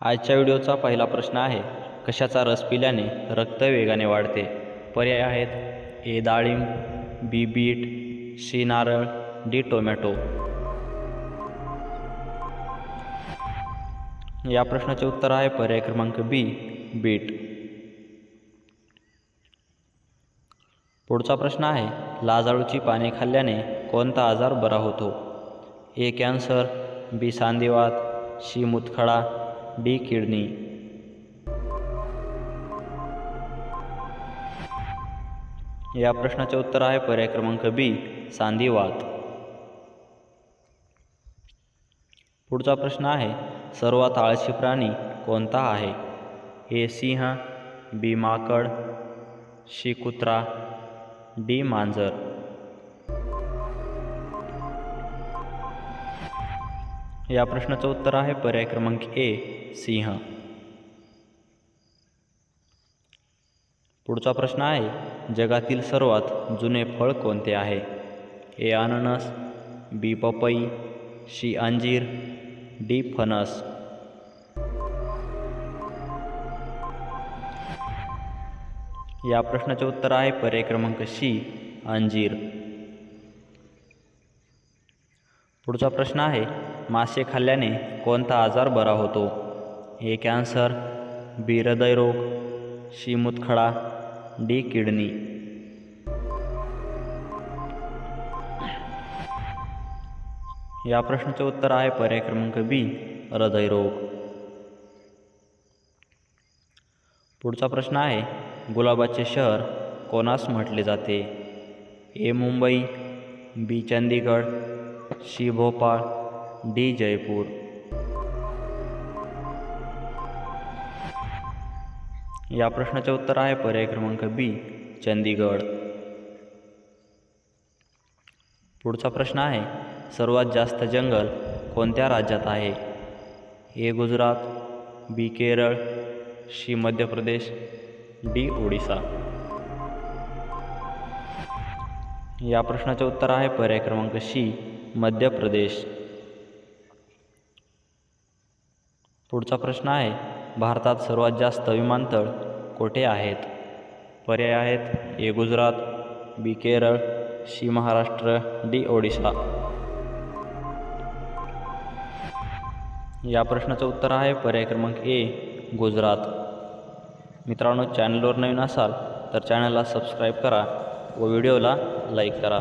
आजच्या व्हिडिओचा पहिला प्रश्न आहे कशाचा रस पिल्याने रक्त वेगाने वाढते? पर्याय आहेत ए डाळिंब बी बीट सी नारळ डी टोमॅटो. या प्रश्नाचे उत्तर आहे पर्याय क्रमांक बी बीट. पुढचा प्रश्न आहे लाजाळूची पाने खाल्ल्याने कोणता आजार बरा होतो? ए कॅन्सर बी सांधिवात सी मुतखडा डी किडनी. या प्रश्नाचे उत्तर आहे पर्याय क्रमांक बी सांधिवात. पुढचा प्रश्न आहे सर्वात आळशी प्राणी कोणता आहे? ए सिंह बी माकड शी कुत्रा डी मांजर. या प्रश्नाचं उत्तर आहे पर्याय क्रमांक ए सिंह. पुढचा प्रश्न आहे जगातील सर्वात जुने फळ कोणते आहे? ए अननस बी पपई शी अंजीर डी फणस. या प्रश्नाचे उत्तर आहे पर्याय क्रमांक शी अंजीर. पुढचा प्रश्न आहे मासे खाल्ल्याने कोणता आजार बरा होतो? ए कॅन्सर बी हृदयरोग शी मुतखडा डी किडनी. या प्रश्नाचे उत्तर आहे पर्याय क्रमांक बी हृदयरोग. पुढचा प्रश्न आहे गुलाबाचे शहर कोणास म्हटले जाते? A Mumbai B Chandigarh C Bhopal D Jaipur. या प्रश्नाचे उत्तर आहे पर्याय क्रमांक बी चंदीगड. पुढचा प्रश्न आहे सर्वात जास्त जंगल कोणत्या राज्यात आहे? ए गुजरात बी केरळ शी मध्य प्रदेश डी ओडिसा. या प्रश्नाचे उत्तर आहे पर्याय क्रमांक शी मध्य प्रदेश. पुढचा प्रश्न आहे भारतात सर्वात जास्त विमानतळ कोठे आहेत? पर्याय आहेत A Gujarat B Kerala C Maharashtra D Odisha. या प्रश्नाचं उत्तर आहे पर्याय क्रमांक ए गुजरात. मित्रांनो चॅनलवर नवीन असाल तर चॅनलला सबस्क्राईब करा व व्हिडिओला लाईक करा.